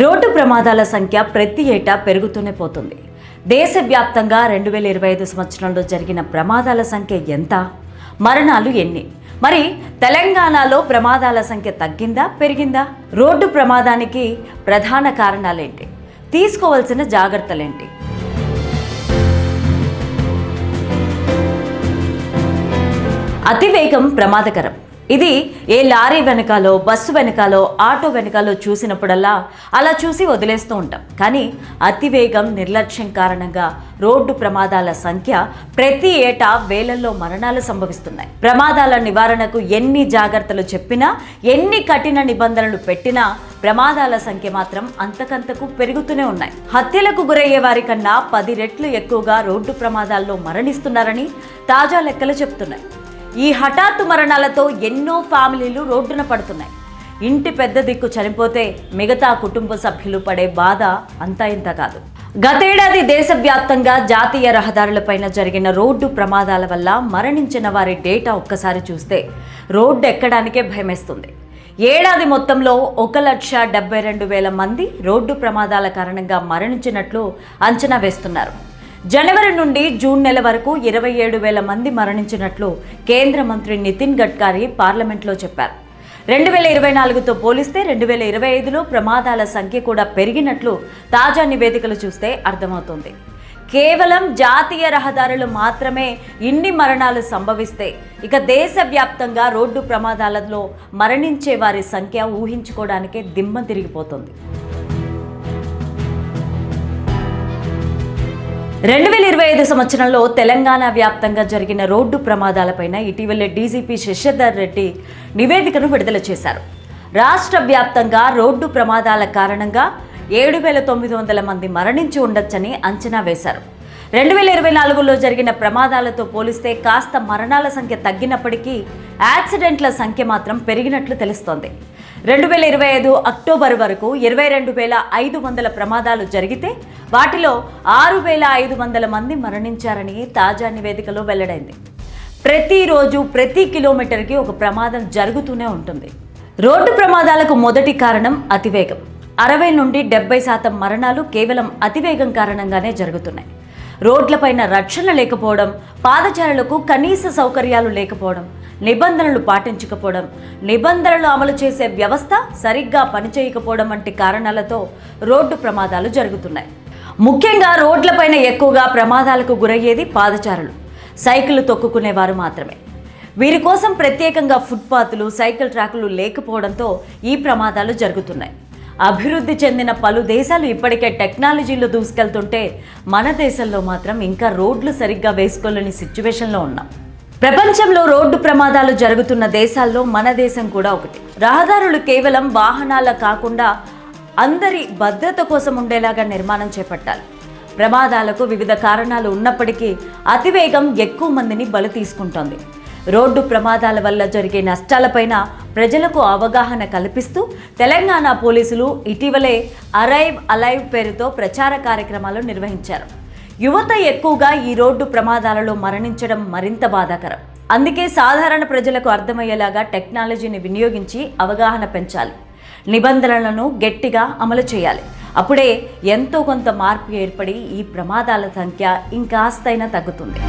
Road ప్రమాదాల సంఖ్య ప్రతి ఏటా పెరుగుతూనే పోతుంది. దేశవ్యాప్తంగా రెండు వేల ఇరవై ఐదు సంవత్సరంలో జరిగిన ప్రమాదాల సంఖ్య ఎంత? మరణాలు ఎన్ని? మరి తెలంగాణలో ప్రమాదాల సంఖ్య తగ్గిందా పెరిగిందా? రోడ్డు ప్రమాదానికి ప్రధాన కారణాలేంటి? తీసుకోవాల్సిన జాగ్రత్తలేంటి? అతివేగం ప్రమాదకరం. ఇది ఏ లారీ వెనకాలో బస్సు వెనకాలో ఆటో వెనకాలో చూసినప్పుడల్లా అలా చూసి వదిలేస్తూ ఉంటాం. కానీ అతివేగం నిర్లక్ష్యం కారణంగా రోడ్డు ప్రమాదాల సంఖ్య ప్రతి ఏటా వేలల్లో మరణాలు సంభవిస్తున్నాయి. ప్రమాదాల నివారణకు ఎన్ని జాగ్రత్తలు చెప్పినా ఎన్ని కఠిన నిబంధనలు పెట్టినా ప్రమాదాల సంఖ్య మాత్రం అంతకంతకు పెరుగుతూనే ఉన్నాయి. హత్యలకు గురయ్యే వారి కన్నా పది రెట్లు ఎక్కువగా రోడ్డు ప్రమాదాల్లో మరణిస్తున్నారని తాజా లెక్కలు చెప్తున్నాయి. ఈ హఠాత్తు మరణాలతో ఎన్నో ఫ్యామిలీలు రోడ్డున పడుతున్నాయి. ఇంటి పెద్ద దిక్కు చనిపోతే మిగతా కుటుంబ సభ్యులు పడే బాధ అంతా ఇంత కాదు. గతేడాది దేశవ్యాప్తంగా జాతీయ రహదారులపైన జరిగిన రోడ్డు ప్రమాదాల వల్ల మరణించిన వారి డేటా ఒక్కసారి చూస్తే రోడ్డు ఎక్కడానికే భయమేస్తుంది. ఏడాది మొత్తంలో ఒక లక్ష డెబ్బై రెండు వేల మంది రోడ్డు ప్రమాదాల కారణంగా మరణించినట్లు అంచనా వేస్తున్నారు. జనవరి నుండి జూన్ నెల వరకు ఇరవై ఏడు వేల మంది మరణించినట్లు కేంద్ర మంత్రి నితిన్ గడ్కరీ పార్లమెంట్లో చెప్పారు. రెండు వేల ఇరవై నాలుగుతో పోలిస్తే రెండు వేల ఇరవై ఐదులో ప్రమాదాల సంఖ్య కూడా పెరిగినట్లు తాజా నివేదికలు చూస్తే అర్థమవుతుంది. కేవలం జాతీయ రహదారులు మాత్రమే ఇన్ని మరణాలు సంభవిస్తే ఇక దేశవ్యాప్తంగా రోడ్డు ప్రమాదాలలో మరణించే వారి సంఖ్య ఊహించుకోవడానికే దిమ్మ తిరిగిపోతుంది. రెండు వేల ఇరవై ఐదు సంవత్సరంలో తెలంగాణ వ్యాప్తంగా జరిగిన రోడ్డు ప్రమాదాలపైన ఇటీవలే డీజీపీ శశిధర్ రెడ్డి నివేదికను విడుదల చేశారు. రాష్ట్ర వ్యాప్తంగా రోడ్డు ప్రమాదాల కారణంగా ఏడు వేల తొమ్మిది వందల మంది మరణించి ఉండొచ్చని అంచనా వేశారు. రెండు వేల ఇరవై నాలుగులో జరిగిన ప్రమాదాలతో పోలిస్తే కాస్త మరణాల సంఖ్య తగ్గినప్పటికీ యాక్సిడెంట్ల సంఖ్య మాత్రం పెరిగినట్లు తెలుస్తోంది. రెండు వేల ఇరవై ఐదు అక్టోబర్ వరకు ఇరవై రెండు వేల ఐదు వందల ప్రమాదాలు జరిగితే వాటిలో ఆరు వేల ఐదు వందల మంది మరణించారని తాజా నివేదికలో వెల్లడైంది. ప్రతిరోజు ప్రతి కిలోమీటర్కి ఒక ప్రమాదం జరుగుతూనే ఉంటుంది. రోడ్డు ప్రమాదాలకు మొదటి కారణం అతివేగం. అరవై నుండి డెబ్బై శాతం మరణాలు కేవలం అతివేగం కారణంగానే జరుగుతున్నాయి. రోడ్లపైన రక్షణ లేకపోవడం పాదచారులకు కనీస సౌకర్యాలు లేకపోవడం నిబంధనలు పాటించకపోవడం నిబంధనలు అమలు చేసే వ్యవస్థ సరిగ్గా పనిచేయకపోవడం వంటి కారణాలతో రోడ్డు ప్రమాదాలు జరుగుతున్నాయి. ముఖ్యంగా రోడ్లపైన ఎక్కువగా ప్రమాదాలకు గురయ్యేది పాదచారులు. సైకిల్ తొక్కుకునేవారు మాత్రమే. వీరి కోసం ప్రత్యేకంగా ఫుట్పాత్లు సైకిల్ ట్రాకులు లేకపోవడంతో ఈ ప్రమాదాలు జరుగుతున్నాయి. అభివృద్ధి చెందిన పలు దేశాలు ఇప్పటికే టెక్నాలజీలో దూసుకెళ్తుంటే మన దేశంలో మాత్రం ఇంకా రోడ్లు సరిగ్గా వేసుకోలేని సిచ్యువేషన్లో ఉన్నాం. ప్రపంచంలో రోడ్డు ప్రమాదాలు జరుగుతున్న దేశాల్లో మన దేశం కూడా ఒకటి. రహదారులు కేవలం వాహనాల కాకుండా అందరి భద్రత కోసం ఉండేలాగా నిర్మాణం చేపట్టాలి. ప్రమాదాలకు వివిధ కారణాలు ఉన్నప్పటికీ అతివేగం ఎక్కువ మందిని బలి తీసుకుంటోంది. రోడ్డు ప్రమాదాల వల్ల జరిగే నష్టాలపైన ప్రజలకు అవగాహన కల్పిస్తూ తెలంగాణ పోలీసులు ఇటీవలే అరైవ్ అలైవ్ పేరుతో ప్రచార కార్యక్రమాలు నిర్వహించారు. యువత ఎక్కువగా ఈ రోడ్డు ప్రమాదాలలో మరణించడం మరింత బాధాకరం. అందుకే సాధారణ ప్రజలకు అర్థమయ్యేలాగా టెక్నాలజీని వినియోగించి అవగాహన పెంచాలి. నిబంధనలను గట్టిగా అమలు చేయాలి. అప్పుడే ఎంతో కొంత మార్పు ఏర్పడి ఈ ప్రమాదాల సంఖ్య ఇంకాస్తైనా తగ్గుతుంది.